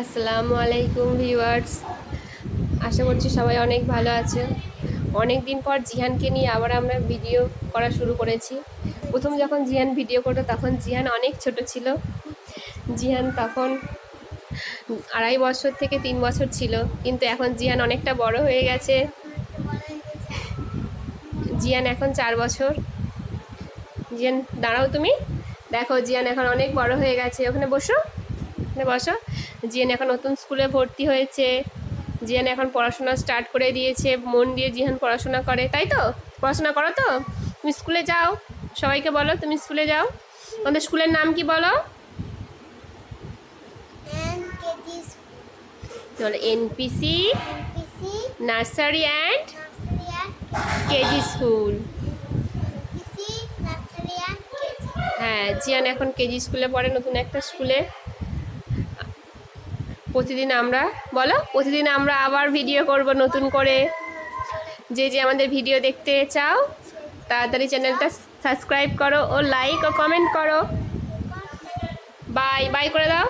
আসসালামু আলাইকুম ভিউয়ার্স। আশা করছি সবাই অনেক ভালো আছে। অনেক দিন পর জিহানকে নিয়ে আবার আমরা ভিডিও করা শুরু করেছি। প্রথম যখন জিহান ভিডিও করতো, তখন জিহান অনেক ছোট ছিল। জিহান তখন আড়াই বছর থেকে তিন বছর ছিল। কিন্তু এখন জিহান অনেকটা বড় হয়ে গেছে। জিয়ান এখন চার বছর। জিয়ান দাঁড়াও তুমি। দেখো জিয়ান এখন অনেক বড় হয়ে গেছে। ওখানে বসো। বসো। জিয়ান এখন নতুন স্কুলে ভর্তি হয়েছে। জিয়ান এখন পড়াশোনা স্টার্ট করে দিয়েছে। মন দিয়ে জিহান পড়াশোনা করে। তাই তো? পড়াশোনা করো তো? তুমি স্কুলে যাও। সবাইকে বলো তুমি স্কুলে যাও। আমাদের স্কুলের নাম কি বলো? চলো NPC nursery and KG school হ্যাঁ জিয়ান এখন কেজি স্কুলে পড়ে নতুন একটা স্কুলে। প্রতিদিন আমরা, বলো? প্রতিদিন আমরা আবার ভিডিও করব নতুন করে। যে যে আমাদের ভিডিও দেখতে চাও, তাড়াতাড়ি চ্যানেলটা সাবস্ক্রাইব করো ও লাইক ও কমেন্ট করো। বাই বাই করে দাও।